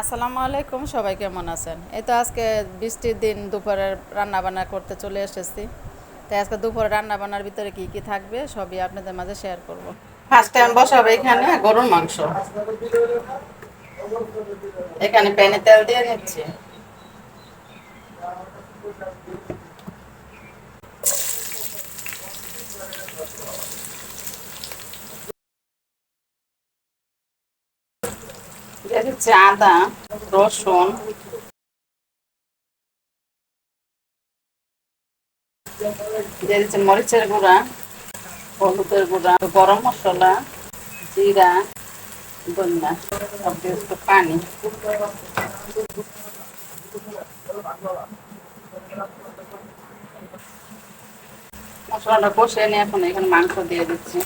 আসসালামু আলাইকুম, সবাই কেমন আছেন? এই তো আজকে বৃষ্টির দিন, দুপুরের রান্নাবান্না করতে চলে এসেছি। তাই আজকে দুপুরের রান্নাবান্নার ভিতরে কি কি থাকবে, সবই আপনাদের মাঝে শেয়ার করব। ফার্স্ট টাইম বসাবো এখানে গরুর মাংস। এখানে প্যানে তেল দিয়ে নিচ্ছি। আদা রসুন মরিচের গুঁড়া, হলুদের গুঁড়া গরম মশলা, জিরা, ধনিয়া, সব দিয়ে পানি। মশলাটা কষিয়ে নিয়ে এখন এখানে মাংস দিয়ে দিচ্ছি।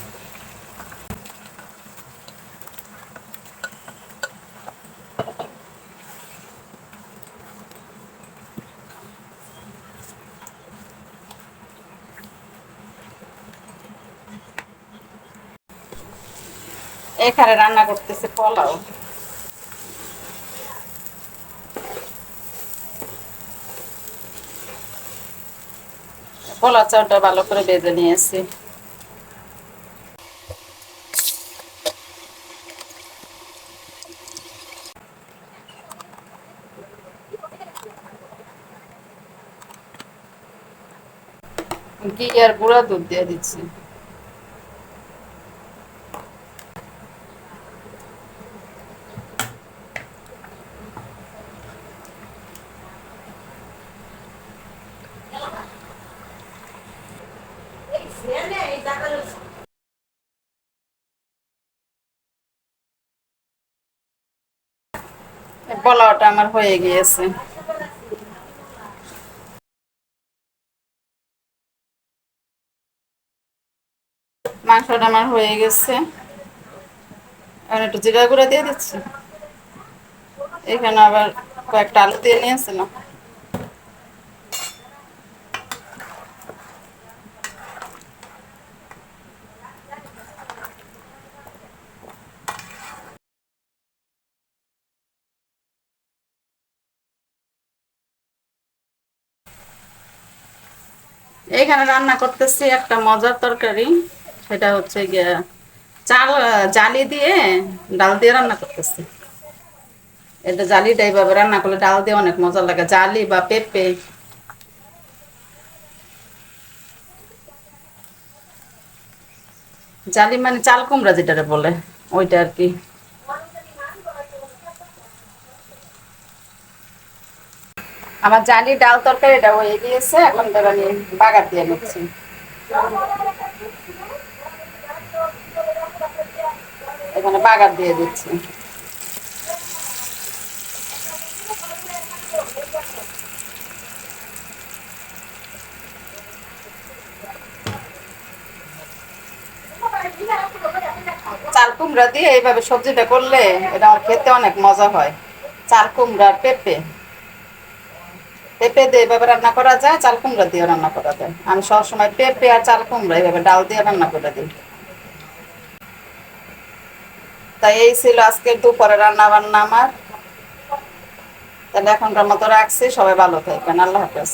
এখানে রান্না করতেছে পোলাও। পোলাও চালটা ভালো করে বেজে নিয়েছি। ঘি আর গুঁড়া দুধ দিয়ে দিচ্ছি। পোলাওটা আমার হয়ে গিয়েছে। মাংসটা আমার হয়ে গেছে। এখন একটু জিরা গুঁড়া দিয়ে দিচ্ছি। এখানে আবার কয়েকটা আলু দিয়ে নিয়েছিলাম। এখানে রান্না করতেছি একটা মজার তরকারি। সেটা হচ্ছে গিয়ে চাল, জালি দিয়ে ডাল দিয়ে রান্না করতেছি। এটা জালিটা এইভাবে রান্না করলে ডাল দিয়ে অনেক মজা লাগে, জালি বা পেঁপে। জালি মানে চাল কুমড়া যেটা বলে, ওইটা আর কি। আমার জালি ডাল তরকারিটা হয়ে গিয়েছে, এখন তার আমি বাগার দিয়ে নিচ্ছি। এখানে বাগার দিয়ে দিচ্ছি। চাল কুমড়া দিয়ে এইভাবে সবজিটা করলে এটা আমার খেতে অনেক মজা হয়। চাল কুমড়া পেঁপে। পেঁপে দিয়ে এভাবে রান্না করা যায়, চাল কুমড়া দিয়ে রান্না করা যায়। আমি সবসময় পেঁপে আর চাল কুমড়া এভাবে ডাল দিয়ে রান্না করে দিই। তাই এই ছিল আজকের দুপুরে রান্না বান্না আমার। তাহলে এখনকার মতো রাখছি, সবাই ভালো থাকবেন, আল্লাহ হাফেজ।